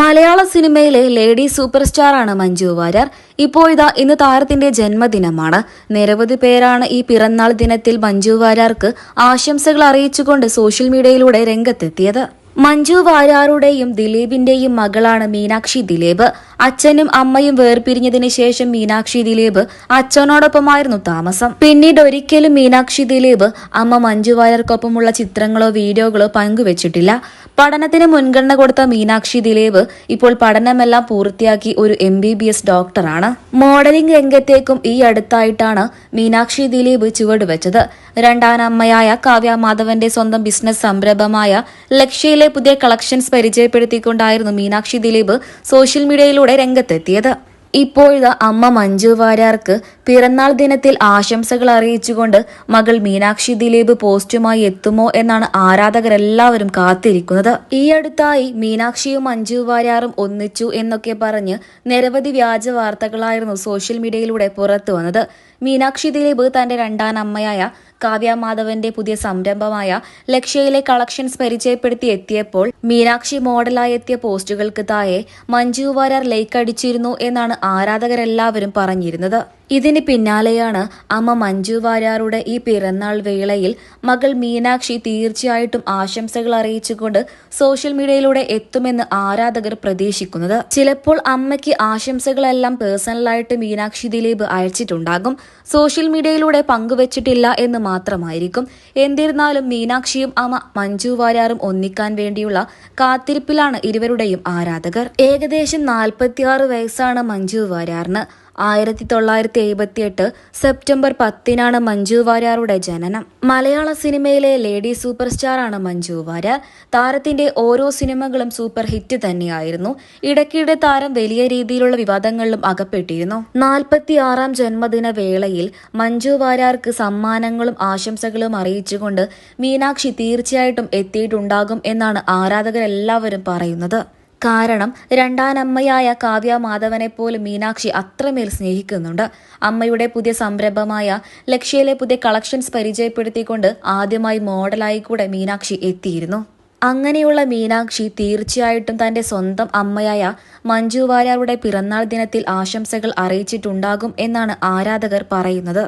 മലയാള സിനിമയിലെ lady super സ്റ്റാറാണ് മഞ്ജു വാര്യർ. ഇപ്പോൾ ഇതാ ഇന്ന് താരത്തിന്റെ ജന്മദിനമാണ്. നിരവധി പേരാണ് ഈ പിറന്നാൾ ദിനത്തിൽ മഞ്ജു വാര്യർക്ക് ആശംസകൾ അറിയിച്ചുകൊണ്ട് സോഷ്യൽ മീഡിയയിലൂടെ രംഗത്തെത്തിയത്. മഞ്ജു വാര്യാറുടെയും ദിലീപിന്റെയും മകളാണ് മീനാക്ഷി ദിലീപ്. അച്ഛനും അമ്മയും വേർപിരിഞ്ഞതിന് ശേഷം മീനാക്ഷി ദിലീപ് അച്ഛനോടൊപ്പമായിരുന്നു താമസം. പിന്നീട് ഒരിക്കലും മീനാക്ഷി ദിലീപ് അമ്മ മഞ്ജു വാര്യർക്കൊപ്പമുള്ള ചിത്രങ്ങളോ വീഡിയോകളോ പങ്കുവച്ചിട്ടില്ല. പഠനത്തിന് മുൻഗണന കൊടുത്ത മീനാക്ഷി ദിലീപ് ഇപ്പോൾ പഠനമെല്ലാം പൂർത്തിയാക്കി ഒരു എം ബി ബി എസ് ഡോക്ടറാണ്. മോഡലിംഗ് രംഗത്തേക്കും ഈ അടുത്തായിട്ടാണ് മീനാക്ഷി ദിലീപ് ചുവടുവെച്ചത്. രണ്ടാനമ്മയായ കാവ്യ മാധവന്റെ സ്വന്തം ബിസിനസ് സംരംഭമായ ലക്ഷ്യയിലെ പുതിയ കളക്ഷൻസ് പരിചയപ്പെടുത്തിക്കൊണ്ടായിരുന്നു മീനാക്ഷി ദിലീപ് സോഷ്യൽ മീഡിയയിലൂടെ രംഗത്തെത്തിയത്. ഇപ്പോഴത്തെ അമ്മ മഞ്ജു വാര്യാർക്ക് പിറന്നാൾ ദിനത്തിൽ ആശംസകൾ അറിയിച്ചുകൊണ്ട് മകൾ മീനാക്ഷി ദിലീപ് പോസ്റ്റുമായി എത്തുമോ എന്നാണ് ആരാധകരെല്ലാവരും കാത്തിരിക്കുന്നത്. ഈ അടുത്തായി മീനാക്ഷിയും മഞ്ജു വാര്യാറും ഒന്നിച്ചു എന്നൊക്കെ പറഞ്ഞ് നിരവധി വ്യാജ വാർത്തകളായിരുന്നു സോഷ്യൽ മീഡിയയിലൂടെ പുറത്തു വന്നത് മീനാക്ഷി ദിലീപ് തന്റെ രണ്ടാം അമ്മയായ കാവ്യ മാധവന്റെ പുതിയ സംരംഭമായ ലക്ഷ്യയിലെ കളക്ഷൻസ് പരിചയപ്പെടുത്തി എത്തിയപ്പോൾ മീനാക്ഷി മോഡലായി എത്തിയ പോസ്റ്റുകൾക്ക് താഴെ മഞ്ജു വാര്യർ ലൈക്ക് അടിച്ചിരുന്നു എന്നാണ് ആരാധകരെല്ലാവരും പറഞ്ഞിരുന്നത്. ഇതിന് പിന്നാലെയാണ് അമ്മ മഞ്ജു വാര്യാറുടെ ഈ പിറന്നാൾ വേളയിൽ മകൾ മീനാക്ഷി തീർച്ചയായിട്ടും ആശംസകൾ അറിയിച്ചുകൊണ്ട് സോഷ്യൽ മീഡിയയിലൂടെ എത്തുമെന്ന് ആരാധകർ പ്രതീക്ഷിക്കുന്നത്. ചിലപ്പോൾ അമ്മയ്ക്ക് ആശംസകളെല്ലാം പേഴ്സണലായിട്ട് മീനാക്ഷി ദിലീപ് അയച്ചിട്ടുണ്ടാകും. സോഷ്യൽ മീഡിയയിലൂടെ പങ്കുവച്ചിട്ടില്ല എന്ന് മാത്രമായിരിക്കും. എന്നിരുന്നാലും മീനാക്ഷിയും അമ്മ മഞ്ജു വാര്യാറും ഒന്നിക്കാൻ വേണ്ടിയുള്ള കാത്തിരിപ്പിലാണ് ഇരുവരുടെയും ആരാധകർ. ഏകദേശം നാൽപ്പത്തിയാറ് വയസ്സാണ് മഞ്ജു വാര്യാറിന്. ആയിരത്തി തൊള്ളായിരത്തി എഴുപത്തിയെട്ട് സെപ്റ്റംബർ പത്തിനാണ് മഞ്ജു വാര്യാറുടെ ജനനം. മലയാള സിനിമയിലെ ലേഡി സൂപ്പർ സ്റ്റാറാണ് മഞ്ജു വാര്യർ. താരത്തിന്റെ ഓരോ സിനിമകളും സൂപ്പർ ഹിറ്റ് തന്നെയായിരുന്നു. ഇടയ്ക്കിടെ താരം വലിയ രീതിയിലുള്ള വിവാദങ്ങളിലും അകപ്പെട്ടിരുന്നു. നാൽപ്പത്തി ആറാം ജന്മദിന വേളയിൽ മഞ്ജു വാര്യാർക്ക് സമ്മാനങ്ങളും ആശംസകളും അറിയിച്ചുകൊണ്ട് മീനാക്ഷി തീർച്ചയായിട്ടും എത്തിയിട്ടുണ്ടാകും എന്നാണ് ആരാധകരെല്ലാവരും പറയുന്നത്. കാരണം രണ്ടാനമ്മയായ കാവ്യ മാധവനെ പോലും മീനാക്ഷി അത്രമേൽ സ്നേഹിക്കുന്നുണ്ട്. അമ്മയുടെ പുതിയ സംരംഭമായ ലക്ഷ്യയിലെ പുതിയ കളക്ഷൻസ് പരിചയപ്പെടുത്തിക്കൊണ്ട് ആദ്യമായി മോഡലായി കൂടെ മീനാക്ഷി എത്തിയിരുന്നു. അങ്ങനെയുള്ള മീനാക്ഷി തീർച്ചയായിട്ടും തന്റെ സ്വന്തം അമ്മയായ മഞ്ജു വാര്യാറുടെ പിറന്നാൾ ദിനത്തിൽ ആശംസകൾ അറിയിച്ചിട്ടുണ്ടാകും എന്നാണ് ആരാധകർ പറയുന്നത്.